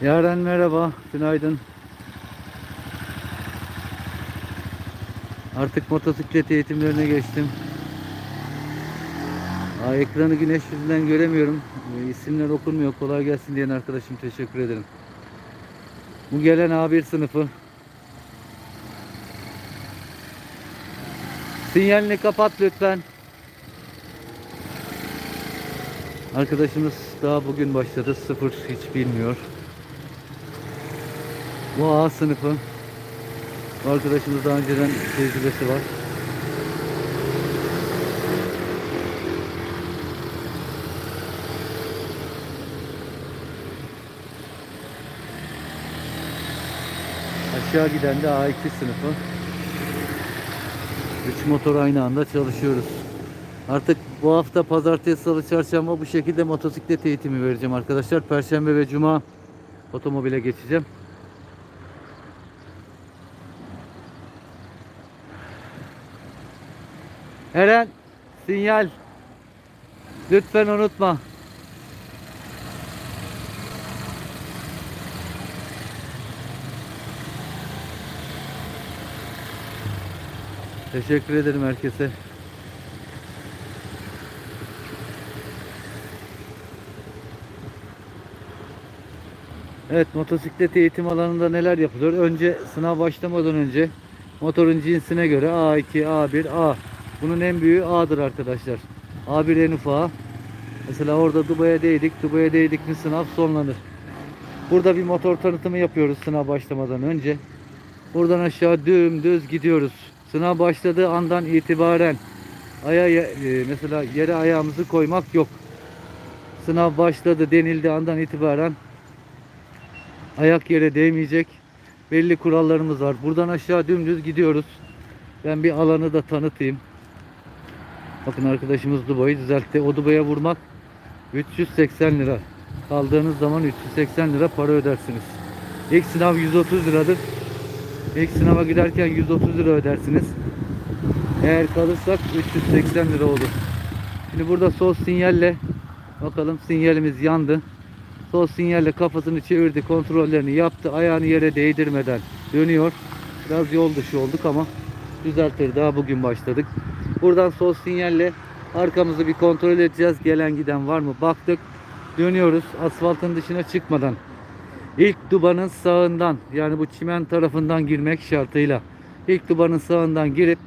Yaren merhaba, günaydın. Artık motosiklet eğitimlerine geçtim. Aa, ekranı güneş yüzünden göremiyorum. Ee, isimler okunmuyor. Kolay gelsin diyen arkadaşım teşekkür ederim. Bu gelen A1 sınıfı. Sinyalini kapat lütfen. Arkadaşımız daha bugün başladı. Sıfır hiç bilmiyor. Bu A sınıfı. Arkadaşımız daha önceden tecrübesi var. Aşağı giden de A2 sınıfı. Üç motor aynı anda çalışıyoruz. Artık bu hafta pazartesi, salı, çarşamba bu şekilde motosiklet eğitimi vereceğim arkadaşlar. Perşembe ve cuma otomobile geçeceğim. Eren sinyal lütfen unutma. Teşekkür ederim herkese. Evet motosiklet eğitim alanında neler yapılıyor? Önce sınav başlamadan önce motorun cinsine göre A2, A1, A. Bunun en büyüğü A'dır arkadaşlar. A1 en ufağı. Mesela orada Dubai'ye değdik. Dubai'ye değdik mi sınav sonlanır. Burada bir motor tanıtımı yapıyoruz sınav başlamadan önce. Buradan aşağı dümdüz gidiyoruz. Sınav başladığı andan itibaren aya e, mesela yere ayağımızı koymak yok. Sınav başladı denildiği andan itibaren ayak yere değmeyecek. Belli kurallarımız var. Buradan aşağı dümdüz gidiyoruz. Ben bir alanı da tanıtayım. Bakın arkadaşımız Dubai'yi düzeltti. O Dubai'ye vurmak 380 lira. Kaldığınız zaman 380 lira para ödersiniz. İlk sınav 130 liradır. İlk sınava giderken 130 lira ödersiniz. Eğer kalırsak 380 lira olur. Şimdi burada sol sinyalle bakalım sinyalimiz yandı. Sol sinyalle kafasını çevirdi, kontrollerini yaptı. Ayağını yere değdirmeden dönüyor. Biraz yol dışı olduk ama düzeltir. Daha bugün başladık. Buradan sol sinyalle arkamızı bir kontrol edeceğiz. Gelen giden var mı? Baktık. Dönüyoruz asfaltın dışına çıkmadan. İlk dubanın sağından yani bu çimen tarafından girmek şartıyla ilk dubanın sağından girip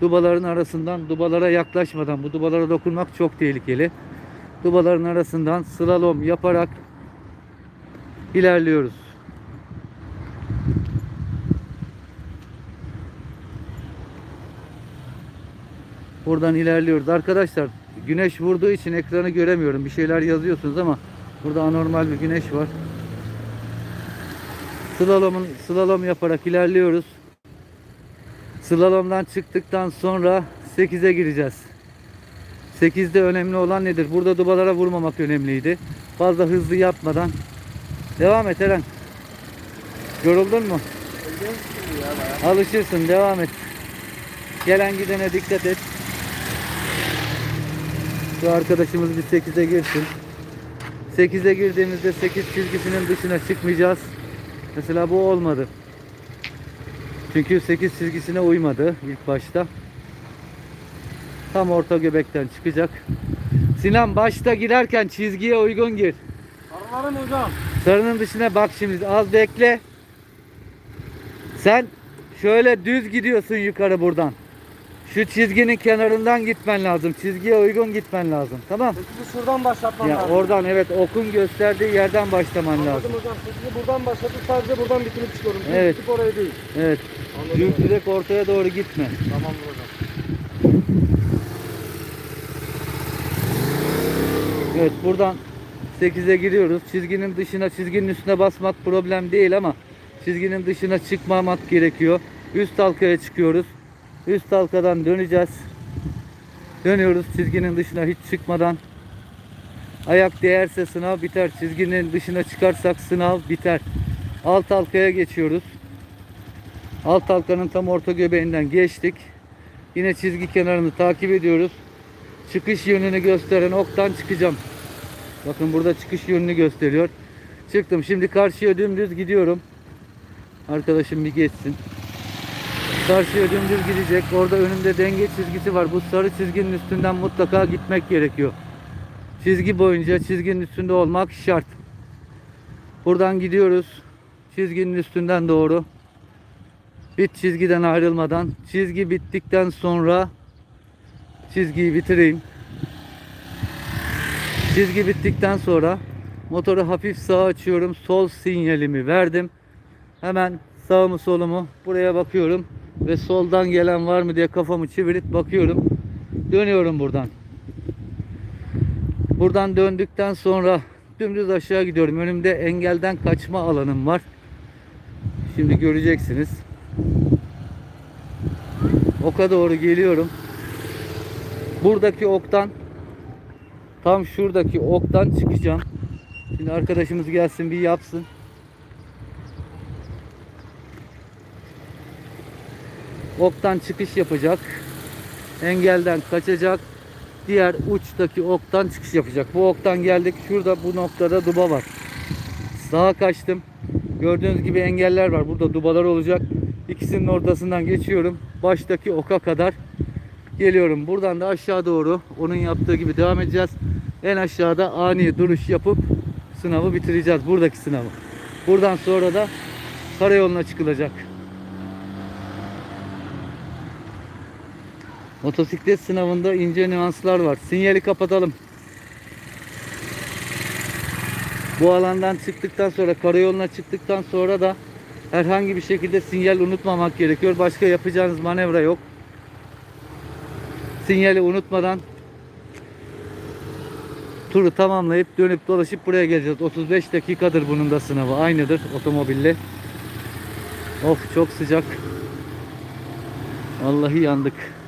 dubaların arasından dubalara yaklaşmadan bu dubalara dokunmak çok tehlikeli. Dubaların arasından slalom yaparak ilerliyoruz. Buradan ilerliyoruz. Arkadaşlar güneş vurduğu için ekranı göremiyorum. Bir şeyler yazıyorsunuz ama burada anormal bir güneş var. Slalom'un slalom yaparak ilerliyoruz. Slalom'dan çıktıktan sonra 8'e gireceğiz. 8'de önemli olan nedir? Burada dubalara vurmamak önemliydi. Fazla hızlı yapmadan. Devam et Eren. Yoruldun mu? Alışırsın. Devam et. Gelen gidene dikkat et. Şu arkadaşımız bir 8'e girsin. 8'e girdiğimizde 8 çizgisinin dışına çıkmayacağız. Mesela bu olmadı. Çünkü 8 çizgisine uymadı ilk başta. Tam orta göbekten çıkacak. Sinan başta girerken çizgiye uygun gir. Anlarım hocam. Sarının dışına bak şimdi az bekle. Sen şöyle düz gidiyorsun yukarı buradan. Şu çizginin kenarından gitmen lazım. Çizgiye uygun gitmen lazım. Tamam? Sekizi şuradan başlatmam Ya lazım. oradan evet okun gösterdiği yerden başlaman lazım. Anladım hocam. Sekizi buradan başlatıp sadece buradan bitirip çıkıyorum. Düz Evet. gidip oraya değil. Evet. Anladım. Düz direkt ortaya doğru gitme. Tamamdır hocam. Evet buradan 8'e giriyoruz. Çizginin dışına, çizginin üstüne basmak problem değil ama çizginin dışına çıkmamak gerekiyor. Üst halkaya çıkıyoruz. Üst halkadan döneceğiz. Dönüyoruz çizginin dışına hiç çıkmadan. Ayak değerse sınav biter. Çizginin dışına çıkarsak sınav biter. Alt halkaya geçiyoruz. Alt halkanın tam orta göbeğinden geçtik. Yine çizgi kenarını takip ediyoruz. Çıkış yönünü gösteren oktan çıkacağım. Bakın burada çıkış yönünü gösteriyor. Çıktım. Şimdi karşıya dümdüz gidiyorum. Arkadaşım bir geçsin. Karşıya dümdüz gidecek. Orada önümde denge çizgisi var. Bu sarı çizginin üstünden mutlaka gitmek gerekiyor. Çizgi boyunca çizginin üstünde olmak şart. Buradan gidiyoruz. Çizginin üstünden doğru. Bit çizgiden ayrılmadan. Çizgi bittikten sonra çizgiyi bitireyim. Çizgi bittikten sonra motoru hafif sağa açıyorum. Sol sinyalimi verdim. Hemen sağımı solumu buraya bakıyorum ve soldan gelen var mı diye kafamı çevirip bakıyorum. Dönüyorum buradan. Buradan döndükten sonra dümdüz aşağı gidiyorum. Önümde engelden kaçma alanım var. Şimdi göreceksiniz. Oka doğru geliyorum. Buradaki oktan tam şuradaki oktan çıkacağım. Şimdi arkadaşımız gelsin bir yapsın. Oktan çıkış yapacak. Engelden kaçacak. Diğer uçtaki oktan çıkış yapacak. Bu oktan geldik. Şurada bu noktada duba var. Sağa kaçtım. Gördüğünüz gibi engeller var. Burada dubalar olacak. İkisinin ortasından geçiyorum. Baştaki oka kadar geliyorum. Buradan da aşağı doğru onun yaptığı gibi devam edeceğiz. En aşağıda ani duruş yapıp sınavı bitireceğiz. Buradaki sınavı. Buradan sonra da karayoluna çıkılacak. Motosiklet sınavında ince nüanslar var. Sinyali kapatalım. Bu alandan çıktıktan sonra, karayoluna çıktıktan sonra da herhangi bir şekilde sinyal unutmamak gerekiyor. Başka yapacağınız manevra yok. Sinyali unutmadan turu tamamlayıp dönüp dolaşıp buraya geleceğiz. 35 dakikadır bunun da sınavı. Aynıdır otomobille. Of çok sıcak. Vallahi yandık.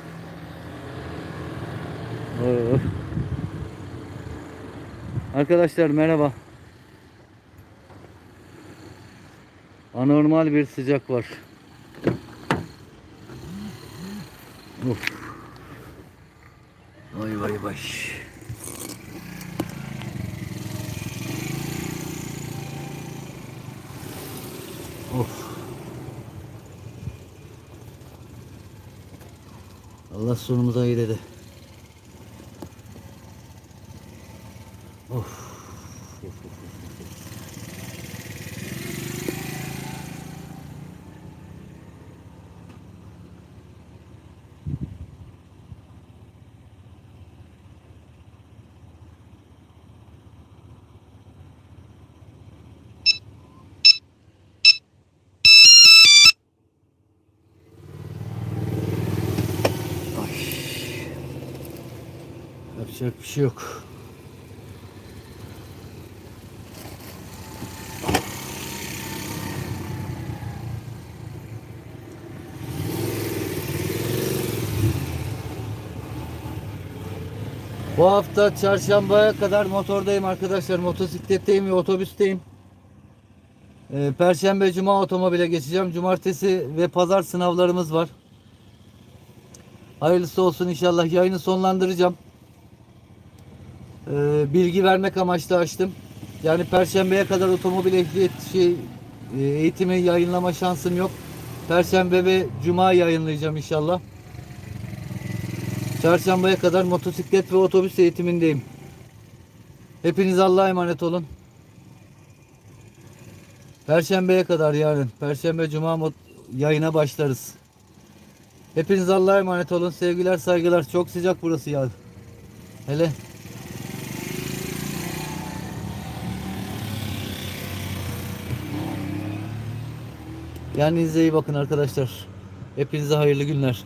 Oo. Arkadaşlar merhaba. Anormal bir sıcak var. Of. Vay vay vay. Of. Allah sonumuzu hayır. Of. Ay. Yapacak bir şey yok. Bu hafta çarşambaya kadar motordayım arkadaşlar. Motosikletteyim ve otobüsteyim. Ee, Perşembe, cuma otomobile geçeceğim. Cumartesi ve pazar sınavlarımız var. Hayırlısı olsun inşallah. Yayını sonlandıracağım. Ee, bilgi vermek amaçlı açtım. Yani perşembeye kadar otomobil ehliyet şey, e, eğitimi yayınlama şansım yok. Perşembe ve cuma yayınlayacağım inşallah. Çarşambaya kadar motosiklet ve otobüs eğitimindeyim. Hepiniz Allah'a emanet olun. Perşembeye kadar yarın. Perşembe cuma yayına başlarız. Hepiniz Allah'a emanet olun. Sevgiler, saygılar. Çok sıcak burası ya. Hele. Kendinize iyi bakın arkadaşlar. Hepinize hayırlı günler.